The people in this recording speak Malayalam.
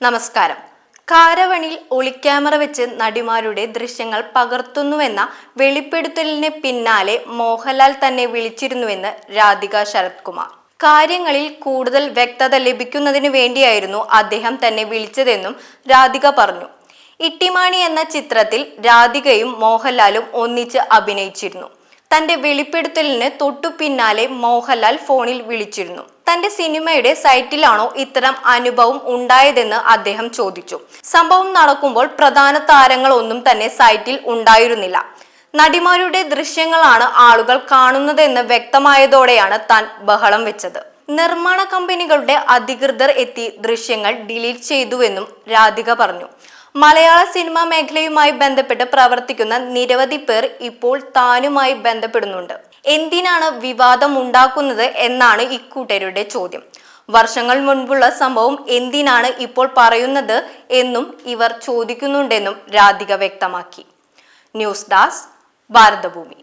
നമസ്കാരം. കാരവണിൽ ഒളിക്യാമറ വെച്ച് നടിമാരുടെ ദൃശ്യങ്ങൾ പകർത്തുന്നുവെന്ന വെളിപ്പെടുത്തലിന് പിന്നാലെ മോഹൻലാൽ തന്നെ വിളിച്ചിരുന്നുവെന്ന് രാധിക ശരത് കുമാർ കാര്യങ്ങളിൽ കൂടുതൽ വ്യക്തത ലഭിക്കുന്നതിന് വേണ്ടിയായിരുന്നു അദ്ദേഹം തന്നെ വിളിച്ചതെന്നും രാധിക പറഞ്ഞു. ഇട്ടിമാണി എന്ന ചിത്രത്തിൽ രാധികയും മോഹൻലാലും ഒന്നിച്ച് അഭിനയിച്ചിരുന്നു. തന്റെ വെളിപ്പെടുത്തലിന് തൊട്ടു പിന്നാലെ മോഹൻലാൽ ഫോണിൽ വിളിച്ചിരുന്നു. തന്റെ സിനിമയുടെ സൈറ്റിലാണോ ഇത്തരം അനുഭവം ഉണ്ടായതെന്ന് അദ്ദേഹം ചോദിച്ചു. സംഭവം നടക്കുമ്പോൾ പ്രധാന താരങ്ങളൊന്നും തന്നെ സൈറ്റിൽ ഉണ്ടായിരുന്നില്ല. നടിമാരുടെ ദൃശ്യങ്ങളാണ് ആളുകൾ കാണുന്നതെന്ന് വ്യക്തമായതോടെയാണ് താൻ ബഹളം വെച്ചത്. നിർമ്മാണ കമ്പനികളുടെ അധികൃതർ എത്തി ദൃശ്യങ്ങൾ ഡിലീറ്റ് ചെയ്തുവെന്നും രാധിക പറഞ്ഞു. മലയാള സിനിമാ മേഖലയുമായി ബന്ധപ്പെട്ട് പ്രവർത്തിക്കുന്ന നിരവധി പേർ ഇപ്പോൾ താനുമായി ബന്ധപ്പെടുന്നുണ്ട്. എന്തിനാണ് വിവാദം ഉണ്ടാക്കുന്നത് എന്നാണ് ഇക്കൂട്ടരുടെ ചോദ്യം. വർഷങ്ങൾ മുൻപുള്ള സംഭവം എന്തിനാണ് ഇപ്പോൾ പറയുന്നത് എന്നും ഇവർ ചോദിക്കുന്നുണ്ടെന്നും രാധിക വ്യക്തമാക്കി. ന്യൂസ് ഡാസ് ഭാരതഭൂമി.